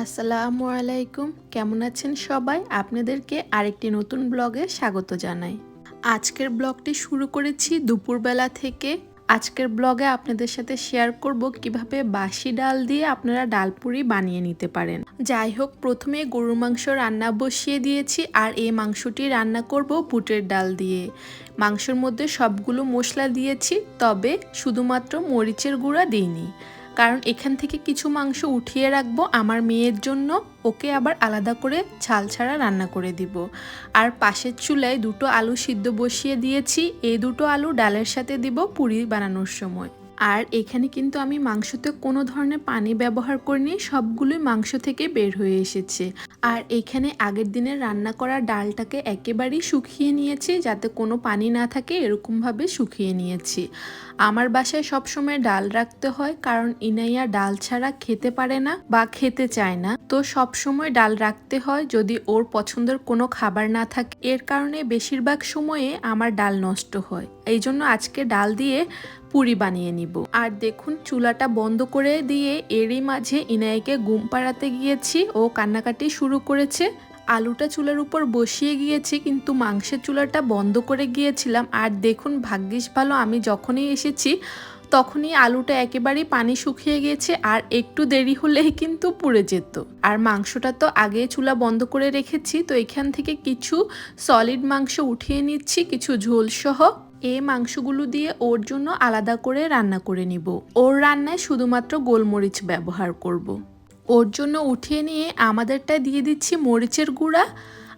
আসসালামু আলাইকুম। কেমন আছেন সবাই? আপনাদেরকে আরেকটি নতুন ব্লগে স্বাগত জানাই। আজকের ব্লগটি শুরু করেছি দুপুরবেলা থেকে। আজকের ব্লগে আপনাদের সাথে শেয়ার করব কীভাবে বাসি ডাল দিয়ে আপনারা ডালপুরি বানিয়ে নিতে পারেন। যাই হোক, প্রথমে গরুর মাংস রান্না বসিয়ে দিয়েছি আর এই মাংসটি রান্না করব বুটের ডাল দিয়ে। মাংসের মধ্যে সবগুলো মশলা দিয়েছি, তবে শুধুমাত্র মরিচের গুঁড়া দিইনি। কারণ এখান থেকে কিছু মাংস উঠিয়ে রাখব আমার মেয়ের জন্য। ওকে আবার আলাদা করে ছাল ছাড়া রান্না করে দিব। আর পাশের চুলায় দুটো আলু সিদ্ধ বসিয়ে দিয়েছি। এই দুটো আলু ডালের সাথে দিব পুরি বানানোর সময়। আর এখানে কিন্তু আমি মাংসতে কোনো ধরনের পানি ব্যবহার করিনি, সবগুলোই মাংস থেকে বের হয়ে এসেছে। আর এখানে আগের দিনের রান্না করা ডালটাকে একেবারেই শুকিয়ে নিয়েছি, যাতে কোনো পানি না থাকে, এরকমভাবে শুকিয়ে নিয়েছি। আমার বাসায় সবসময় ডাল রাখতে হয়, কারণ ইনাইয়া ডাল ছাড়া খেতে পারে না বা খেতে চায় না। তো সবসময় ডাল রাখতে হয়, যদি ওর পছন্দের কোনো খাবার না থাকে। এর কারণে বেশিরভাগ সময়ে আমার ডাল নষ্ট হয়। এই জন্য আজকে ডাল দিয়ে পুরি বানিয়ে নিব। আর দেখুন, চুলাটা বন্ধ করে দিয়ে এরই মাঝে ইনাইকে ঘুম পাড়াতে গিয়েছি ও কান্নাকাটি শুরু করেছে। আলুটা চুলার উপর বসিয়ে গিয়েছি, কিন্তু মাংসের চুলাটা বন্ধ করে গিয়েছিলাম। আর দেখুন, ভাগ্যিস ভালো, আমি যখনই এসেছি তখনই আলুটা একেবারেই পানি শুকিয়ে গিয়েছে, আর একটু দেরি হলেই কিন্তু পুড়ে যেত। আর মাংসটা তো আগে চুলা বন্ধ করে রেখেছি, তো এখান থেকে কিছু সলিড মাংস উঠিয়ে নিচ্ছি, কিছু ঝোল সহ এই মাংসগুলো দিয়ে ওর জন্য আলাদা করে রান্না করে নিব। ওর রান্নায় শুধুমাত্র গোলমরিচ ব্যবহার করব। ওর জন্য উঠিয়ে নিয়ে আমাদেরটা দিয়ে দিচ্ছি মরিচের গুঁড়া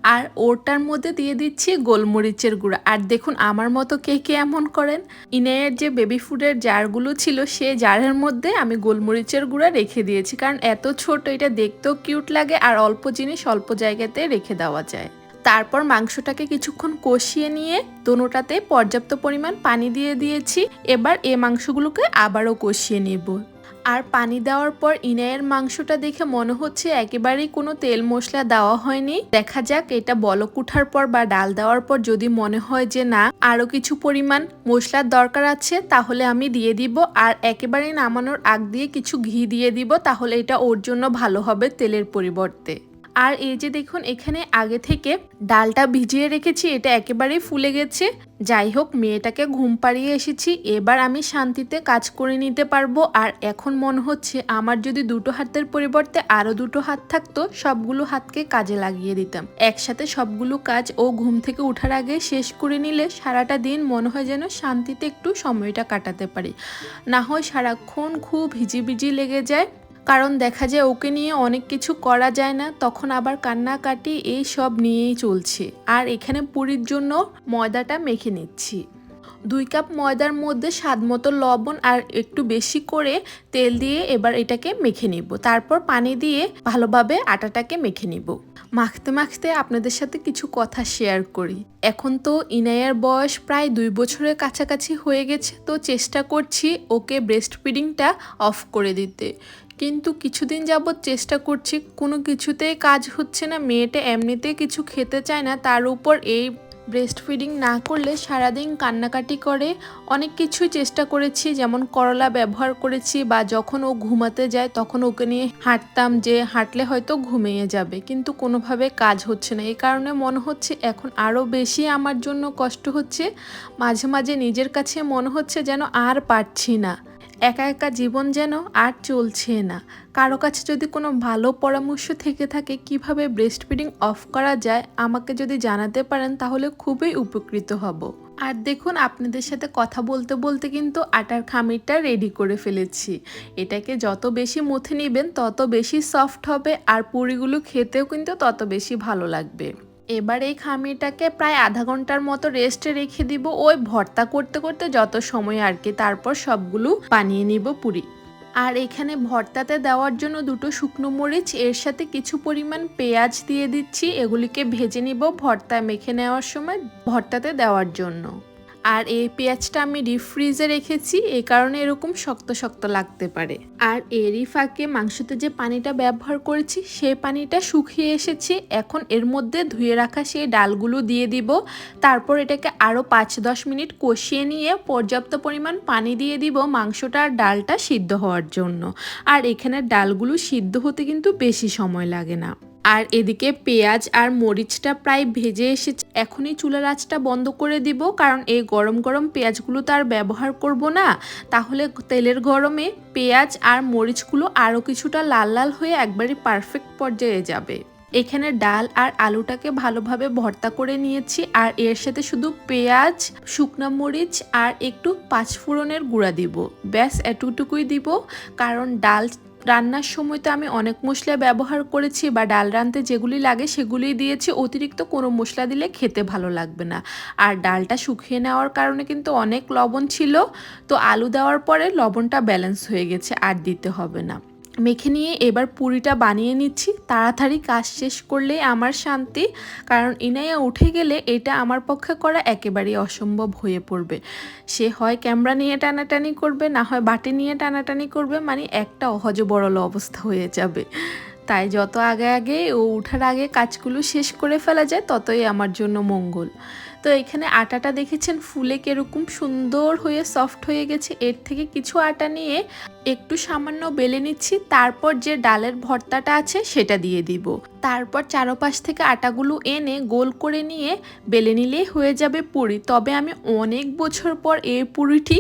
আর ওরটার মধ্যে দিয়ে দিচ্ছি গোলমরিচের গুঁড়া। আর দেখুন, আমার মতো কে কে এমন করেন? ইনের যে বেবি ফুডের জারগুলো ছিল, সে জারের মধ্যে আমি গোলমরিচের গুঁড়া রেখে দিয়েছি। কারণ এত ছোট, এটা দেখতেও কিউট লাগে আর অল্প জিনিস অল্প জায়গাতে রেখে দেওয়া যায়। তারপর মাংসটাকে কিছুক্ষণ কষিয়ে নিয়ে দোনোটাতে পর্যাপ্ত পরিমাণ পানি দিয়ে দিয়েছি। এবার এ মাংসগুলোকে আবারও কষিয়ে নেব। আর পানি দেওয়ার পর ইনায়ের মাংসটা দেখে মনে হচ্ছে একেবারেই কোনো তেল মশলা দেওয়া হয়নি। দেখা যাক এটা বলক উঠার পর বা ডাল দেওয়ার পর যদি মনে হয় যে না, আরও কিছু পরিমাণ মশলার দরকার আছে, তাহলে আমি দিয়ে দিব। আর একেবারে নামানোর আগ দিয়ে কিছু ঘি দিয়ে দিব, তাহলে এটা ওর জন্য ভালো হবে তেলের পরিবর্তে। আর এই যে দেখুন, এখানে আগে থেকে ডালটা ভিজিয়ে রেখেছি, এটা একেবারেই ফুলে গেছে। যাই হোক, মেয়েটাকে ঘুম পাড়িয়ে এসেছি, এবার আমি শান্তিতে কাজ করে নিতে পারব। আর এখন মনে হচ্ছে আমার যদি দুটো হাতের পরিবর্তে আরও দুটো হাত থাকতো, সবগুলো হাতকে কাজে লাগিয়ে দিতাম। একসাথে সবগুলো কাজ ও ঘুম থেকে ওঠার আগে শেষ করে নিলে সারাটা দিন মনে হয় যেন শান্তিতে একটু সময়টা কাটাতে পারি। না হয় সারাক্ষণ খুব ভিজিভিজি লেগে যায়। কারণ দেখা যায় ওকে নিয়ে অনেক কিছু করা যায় না, তখন আবার কান্নাকাটি এই সব নিয়েই চলছে। আর এখানে পুরীর জন্য ময়দাটা মেখে নিচ্ছি। দুই কাপ ময়দার মধ্যে স্বাদ মতো লবণ আর একটু বেশি করে তেল দিয়ে এবার এটাকে মেখে নিব। তারপর পানি দিয়ে ভালোভাবে আটাটাকে মেখে নিব। মাখতে মাখতে আপনাদের সাথে কিছু কথা শেয়ার করি। এখন তো ইনায়ার বয়স প্রায় দুই বছরের কাছাকাছি হয়ে গেছে, তো চেষ্টা করছি ওকে ব্রেস্ট ফিডিংটা অফ করে দিতে। কিন্তু কিছুদিন যাবৎ চেষ্টা করছি, কোনো কিছুতেই কাজ হচ্ছে না। মেয়েটা এমনিতে কিছু খেতে চায় না, তার উপর এই ব্রেস্ট ফিডিং না করলে সারাদিন কান্নাকাটি করে। অনেক কিছুই চেষ্টা করেছি, যেমন করলা ব্যবহার করেছি বা যখন ও ঘুমাতে যায় তখন ওকে নিয়ে হাঁটতাম যে হাঁটলে হয়তো ঘুমিয়ে যাবে, কিন্তু কোনোভাবে কাজ হচ্ছে না। এই কারণে মনে হচ্ছে এখন আরও বেশি আমার জন্য কষ্ট হচ্ছে। মাঝে মাঝে নিজের কাছে মনে হচ্ছে যেন আর পারছি না। একা একা জীবন যেন আর চলছে না। কারও কাছে যদি কোনো ভালো পরামর্শ থেকে থাকে কীভাবে ব্রেস্ট ফিডিং অফ করা যায় আমাকে যদি জানাতে পারেন তাহলে খুবই উপকৃত হব। আর দেখুন, আপনাদের সাথে কথা বলতে বলতে কিন্তু আটার খামিরটা রেডি করে ফেলেছি। এটাকে যত বেশি মুথে নেবেন তত বেশি সফট হবে আর পুরিগুলো খেতেও কিন্তু তত বেশি ভালো লাগবে। এবার এই খামিরটাকে প্রায় আধা ঘণ্টার মতো রেস্টে রেখে দিব। ওই ভর্তা করতে করতে যত সময় আর কি, তারপর সবগুলো বানিয়ে নিব পুরি। আর এখানে ভর্তাতে দেওয়ার জন্য দুটো শুকনো মরিচ, এর সাথে কিছু পরিমাণ পেঁয়াজ দিয়ে দিচ্ছি। এগুলিকে ভেজে নিব ভর্তা মেখে নেওয়ার সময় ভর্তাতে দেওয়ার জন্য। আর এই পেঁয়াজটা আমি ডিপ ফ্রিজে রেখেছি এই কারণে এরকম শক্ত শক্ত লাগতে পারে। আর এরই ফাঁকে মাংসতে যে পানিটা ব্যবহার করেছি সেই পানিটা শুকিয়ে এসেছে। এখন এর মধ্যে ধুয়ে রাখা সেই ডালগুলো দিয়ে দিব। তারপর এটাকে আরও পাঁচ দশ মিনিট কষিয়ে নিয়ে পর্যাপ্ত পরিমাণ পানি দিয়ে দিব মাংসটা আর ডালটা সিদ্ধ হওয়ার জন্য। আর এখানে ডালগুলো সিদ্ধ হতে কিন্তু বেশি সময় লাগে না। আর এদিকে পেঁয়াজ আর মরিচটা প্রায় ভেজে এসেছে। এখনই চুলার আঁচটা বন্ধ করে দিব, কারণ এই গরম গরম পেঁয়াজগুলো তো আর ব্যবহার করব না। তাহলে তেলের গরমে পেঁয়াজ আর মরিচগুলো আরও কিছুটা লাল লাল হয়ে একবারই পারফেক্ট পর্যায়ে যাবে। এখানে ডাল আর আলুটাকে ভালোভাবে ভর্তা করে নিয়েছি, আর এর সাথে শুধু পেঁয়াজ, শুকনো মরিচ আর একটু পাঁচফোড়নের গুঁড়া দিব। ব্যাস এটুকুই দিব, কারণ ডাল রান্নার সময় তো আমি অনেক মশলা ব্যবহার করেছি বা ডাল রাঁধতে যেগুলি লাগে সেগুলি দিয়েছি। অতিরিক্ত কোনো মশলা দিলে খেতে ভালো লাগবে না। আর ডালটা শুকিয়ে নেওয়ার কারণে কিন্তু অনেক লবণ ছিল। তো আলু দেওয়ার পরে লবণটা ব্যালেন্স হয়ে গেছে, আর দিতে হবে না। মেখে নিয়ে এবার পুরিটা বানিয়ে নিচ্ছি। তাড়াতাড়ি কাজ শেষ করলেই আমার শান্তি, কারণ ইনাইয়া উঠে গেলে এটা আমার পক্ষে করা একেবারেই অসম্ভব হয়ে পড়বে। সে হয় ক্যামেরা নিয়ে টানাটানি করবে, না হয় বাটি নিয়ে টানাটানি করবে মানে একটা অহজ বড়ল অবস্থা হয়ে যাবে। তাই যত আগে আগে ও উঠার আগে কাজগুলো শেষ করে ফেলা যায়, ততই আমার জন্য মঙ্গল। তো এখানে আটাটা দেখেছেন? ফুলে কেরকম সুন্দর হয়ে সফট হয়ে গেছে। এর থেকে কিছু আটা নিয়ে একটু সামান্য বেলে নিচ্ছি। তারপর যে ডালের ভর্তাটা আছে সেটা দিয়ে দিব। তারপর চারপাশ থেকে আটাগুলো এনে গোল করে নিয়ে বেলে নিলেই হয়ে যাবে পুরি। তবে আমি অনেক বছর পর এই পুরিটি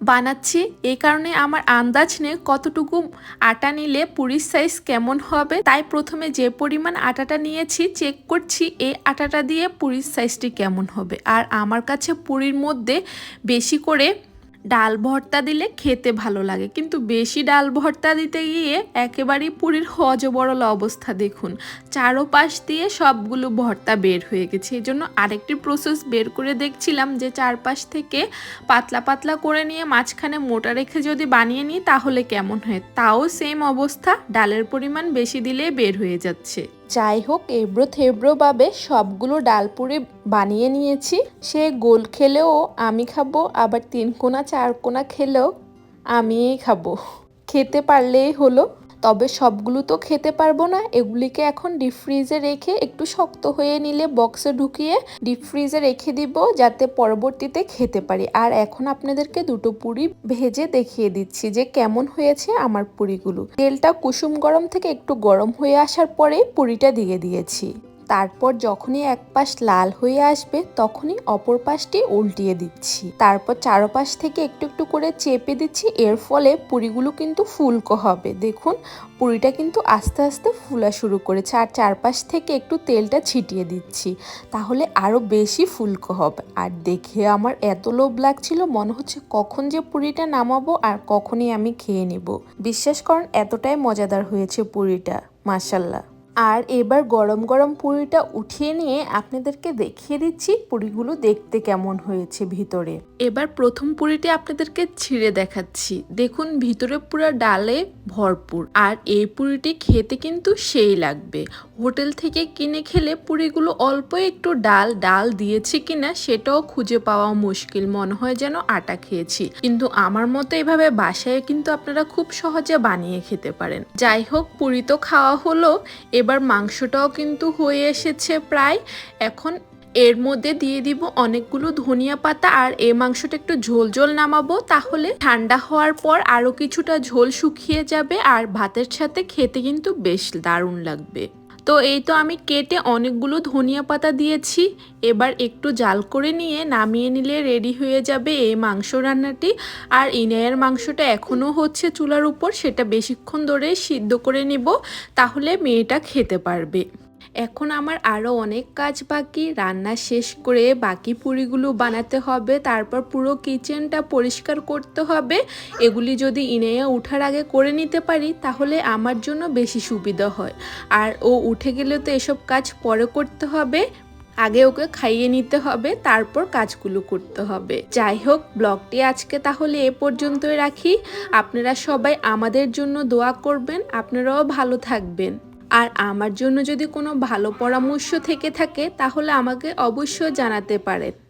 বানাচ্ছি। এই কারণে আমার আন্দাজ নেই কতটুকু আটা নিলে পুরীর সাইজ কেমন হবে, তাই প্রথমে যে পরিমাণ আটাটা নিয়েছি চেক করছি, এই আটাটা দিয়ে পুরীর সাইজটি কেমন হবে। আর আমার কাছে পুরীর মধ্যে বেশি করে ডাল ভর্তা দিলে খেতে ভালো লাগে। কিন্তু বেশি ডাল ভর্তা দিতে গিয়ে একেবারেই পুরীর হজবরল অবস্থা দেখুন। চারোপাশ দিয়ে সবগুলো ভর্তা বের হয়ে গেছে। এই জন্য আরেকটি প্রসেস বের করে দেখছিলাম যে চারপাশ থেকে পাতলা পাতলা করে নিয়ে মাঝখানে মোটা রেখে যদি বানিয়ে নিই তাহলে কেমন হয়? তাও সেম অবস্থা। ডালের পরিমাণ বেশি দিলে বের হয়ে যাচ্ছে। যাই হোক এবড়ো থেবড়োভাবে সবগুলো ডালপুরি বানিয়ে নিয়েছি। সে গোল খেলেও আমি খাব, আবার তিন কোনা, চার কোনা খেলেও আমিই খাব। খেতে পারলেই হলো। তবে সবগুলো তো খেতে পারব না। এগুলিকে এখন ডিপ ফ্রিজে রেখে একটু শক্ত হয়ে নিলে বক্সে ঢুকিয়ে ডিপ ফ্রিজে রেখে দিব যাতে পরবর্তীতে খেতে পারি। আর এখন আপনাদেরকে দুটো পুরি ভেজে দেখিয়ে দিচ্ছি যে কেমন হয়েছে আমার পুরিগুলো। তেলটা কুসুম গরম থেকে একটু গরম হয়ে আসার পরে পুরিটা দিয়ে দিয়েছি। তারপর যখনই এক পাশ লাল হয়ে আসবে, তখনই অপর পাশটি উল্টিয়ে দিচ্ছি। তারপর চারপাশ থেকে একটু একটু করে চেপে দিচ্ছি, এর ফলে পুরিগুলো কিন্তু ফুলকো হবে। দেখুন, পুরিটা কিন্তু আস্তে আস্তে ফুলা শুরু করেছে, আর চারপাশ থেকে একটু তেলটা ছিটিয়ে দিচ্ছি, তাহলে আরও বেশি ফুলকো হবে। আর দেখে আমার এত লোভ লাগছিল, মনে হচ্ছে কখন যে পুরিটা নামাবো আর কখনই আমি খেয়ে নেব। বিশ্বাস করেন, এতটাই মজাদার হয়েছে পুরিটা মাসাল্লাহ আর এবার গরম গরম পুরিটা উঠিয়ে নিয়ে আপনাদেরকে দেখিয়ে দিচ্ছি পুরিগুলো দেখতে কেমন হয়েছে ভিতরে। এবার প্রথম পুরিটি আপনাদেরকে ছিঁড়ে দেখাচ্ছি। দেখুন, ভিতরে পুরো ডালে ভরপুর। আর এই পুরিটি খেতে কিন্তু সেই লাগবে। হোটেল থেকে কিনে খেলে পুরিগুলো অল্প একটু ডাল ডাল দিয়েছে কিনা সেটাও খুঁজে পাওয়া মুশকিল। মনে হয় যেন আটা খেয়েছি। কিন্তু আমার মতো এভাবে বাসায় কিন্তু আপনারা খুব সহজে বানিয়ে খেতে পারেন। যাই হোক, পুরি তো খাওয়া হলো। এবার মাংসটাও কিন্তু হয়ে এসেছে প্রায়। এখন এর মধ্যে দিয়ে দিব অনেকগুলো ধনিয়া পাতা আর এ মাংসটা একটু ঝোল ঝোল নামাবো তাহলে ঠান্ডা হওয়ার পর আরও কিছুটা ঝোল শুকিয়ে যাবে আর ভাতের সাথে খেতে কিন্তু বেশ দারুণ লাগবে। তো এই তো আমি কেটে অনেকগুলো ধনিয়া পাতা দিয়েছি। এবার একটু জাল করে নিয়ে নামিয়ে নিলে রেডি হয়ে যাবে এই মাংস রান্নাটি। আর ইনায়ের মাংসটা এখনও হচ্ছে চুলার উপর, সেটা বেশিক্ষণ ধরে সিদ্ধ করে নিব, তাহলে মেয়েটা খেতে পারবে। এখন আমার আরও অনেক কাজ বাকি, রান্না শেষ করে বাকি পুরিগুলো বানাতে হবে, তারপর পুরো কিচেনটা পরিষ্কার করতে হবে। এগুলি যদি ইনেয়া উঠার আগে করে নিতে পারি, তাহলে আমার জন্য বেশি সুবিধা হয়। আর ও উঠে গেলে তো এসব কাজ পরে করতে হবে, আগে ওকে খাইয়ে নিতে হবে, তারপর কাজগুলো করতে হবে। যাই হোক, ব্লগটি আজকে তাহলে এ পর্যন্তই রাখি। আপনারা সবাই আমাদের জন্য দোয়া করবেন, আপনারাও ভালো থাকবেন। আর আমার জন্য যদি কোনো ভালো পরামর্শ থেকে থাকে তাহলে আমাকে অবশ্যই জানাতে পারেন।